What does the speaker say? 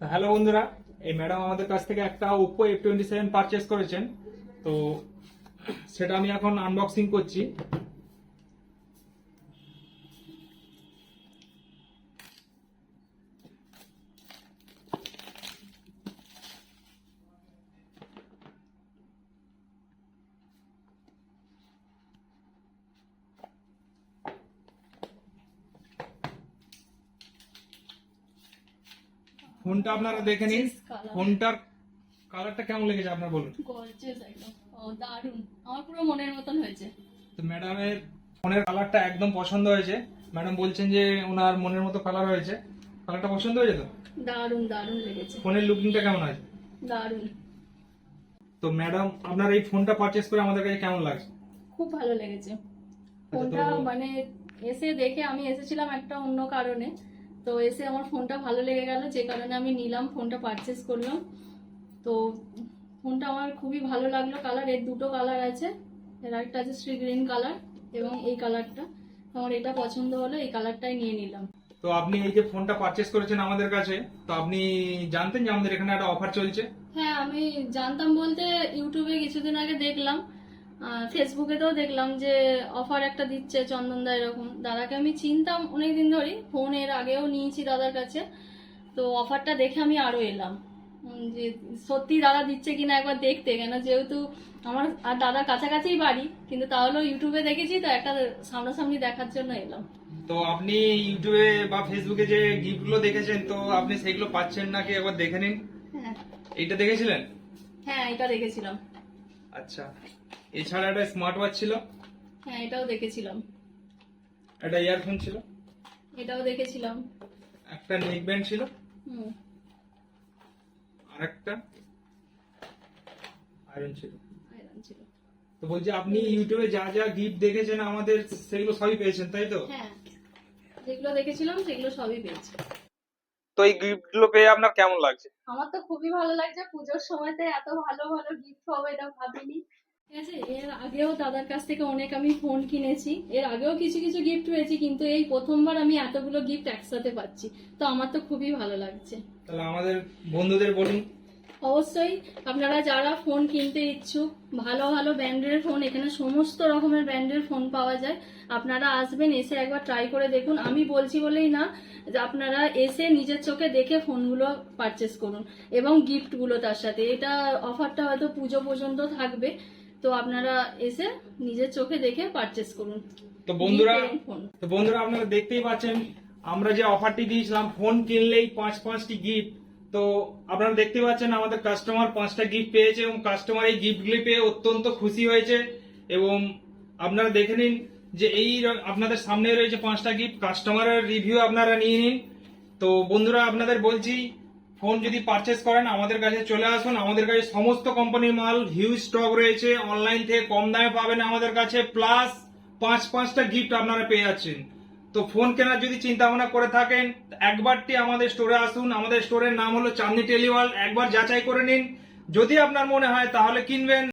Hello বন্ধুরা, এই madam আমাদের কাছ থেকে একটা Oppo F twenty seven purchase করেছেন। তো সেটা আমি এখন আনবক্সিং করছি। ফোনটা আপনারা দেখে নিন। ফোনটার কালারটা কেমন লেগেছে আপনার বলুন? গর্জিয়াস একদম। ও দারুণ। আমার পুরো মনের মতন হয়েছে। তো ম্যাডামের ফোনের কালারটা একদম পছন্দ হয়েছে। ম্যাডাম বলছেন যে ওনার মনের মতো কালার হয়েছে। কালারটা পছন্দ হয়েছে তো? দারুণ দারুণ লেগেছে। ফোনের লুকিংটা কেমন আছে দারুণ। তো ম্যাডাম আপনার এই ফোনটা পারচেস করে আমাদের কাছে কেমন লাগছে? খুব ভালো লেগেছে। আচ্ছা, ফোনটা মানে এসে দেখে আমি এসেছিলাম একটা অন্য কারণে। তো এসে আমার ফোনটা ভালো লেগে গেল যে কারণে আমি নিলাম ফোনটা পারচেস করলাম। তো ফোনটা আমার খুবই ভালো লাগল। কালারের দুটো কালার আছে এর একটা আছে শ্রী গ্রিন কালার এবং এই কালারটা আমার এটা পছন্দ হলো এই কালারটাই নিয়ে নিলাম। তো আপনি এই যে ফোনটা পারচেস করেছেন আমাদের কাছে তো আপনি জানতেন যে আমাদের এখানে একটা অফার চলছে? হ্যাঁ আমি জানতাম বলতে ইউটিউবে কিছুদিন আগে দেখলাম। ফেসবুকেতেও দেখলাম যে অফার একটা দিচ্ছে চন্দনদা এরকম। দাদাকে আমি চিনতাম অনেকদিন ধরেই ফোন এর আগেও নিয়েছি দাদার কাছে। তো অফারটা দেখে আমি আরও এলাম। যে সত্যি দাদা দিচ্ছে কিনা একবার দেখতে কেন যেহেতু আমার আর দাদার কাছাকাছিই বাড়ি কিন্তু তাহলেও ইউটিউবে দেখেছি তো একটা সামনাসামনি দেখার জন্য এলাম। তো আপনি ইউটিউবে বা ফেসবুকে যে গিফটগুলো দেখেছেন তো আপনি সেগুলো পাচ্ছেন নাকি একবার দেখে নিন? হ্যাঁ। এটা দেখেছিলেন? হ্যাঁ এটা দেখেছিলাম। আচ্ছা। এছাড়া একটা স্মার্ট ওয়াচ ছিল? হ্যাঁ এটাও দেখেছিলাম। একটা ইয়ারফোন ছিল? এটাও দেখেছিলাম। একটা নেক ব্যান্ড ছিল? হুম। আর একটা আয়রন ছিল। আয়রন ছিল। তো বলছি আপনি ইউটিউবে যা যা গিফট দেখেছেন আমাদের সেগুলো সবই পেয়েছেন তাই তো? হ্যাঁ। যেগুলো দেখেছিলাম সেগুলো সবই পেয়েছি। তো এই গিফটগুলো পেয়ে আপনার কেমন লাগছে? আমার তো খুবই ভালো লাগছে। পুজোর সময়তে এত ভালো ভালো গিফট হবে এটা ভাবিনি। ঠিক আছে এর আগেও দাদার কাছ থেকে অনেক আমি ফোন কিনেছি। এর আগেও কিছু কিছু গিফট পেয়েছি কিন্তু এই প্রথমবার আমি এতগুলো গিফট একসাথে পাচ্ছি। তো আমার তো খুবই ভালো লাগছে। তাহলে আমাদের বন্ধুদের বলুন। অবশ্যই আপনারা যারা ফোন কিনতে ইচ্ছুক ভালো ভালো ব্র্যান্ডের ফোন এখানে সমস্ত রকমের ব্র্যান্ডের ফোন পাওয়া যায়। আপনারা আসবেন এসে একবার ট্রাই করে দেখুন। আমি বলছি বলেই না যে আপনারা এসে নিজের চোখে দেখে ফোনগুলো পারচেস করুন। এবং গিফটগুলো তার সাথে। এটা অফারটা হয়তো পুজো পর্যন্ত থাকবে। তো আপনারা এসে নিজের চোখে দেখে পারচেস করুন। তো বন্ধুরা তো বন্ধুরা আপনারা দেখতেই পাচ্ছেন আমরা যে অফারটি দিয়েছিলাম ফোন কিনলেই পাঁচ পাঁচটি গিফট তো আপনারা দেখতে পাচ্ছেন আমাদের কাস্টমার পাঁচটা গিফট পেয়েছে এবং কাস্টমার এই গিফটগুলি পেয়ে অত্যন্ত খুশি হয়েছে। এবং আপনারা দেখে নিন যে এই আপনাদের সামনে রয়েছে পাঁচটা গিফট কাস্টমারের রিভিউ আপনারা নিয়ে নিন। তো বন্ধুরা আপনাদের বলছি ফোন যদি পারচেস করেন, আমাদের কাছে চলে আসুন। আমাদের কাছে সমস্ত কোম্পানির মাল হিউজ স্টক রয়েছে। অনলাইন থেকে কম দামে পাবেন আমাদের কাছে। প্লাস পাঁচ পাঁচটা গিফট আপনারা পেয়ে যাচ্ছেন। তো ফোন কেনার যদি চিন্তা ভাবনা করে থাকেন, একবারটি আমাদের স্টোরে আসুন। আমাদের স্টোরের নাম হলো চাঁদনি টেলিওয়াল একবার যাচাই করে নিন। যদি আপনার মনে হয়, তাহলে কিনবেন।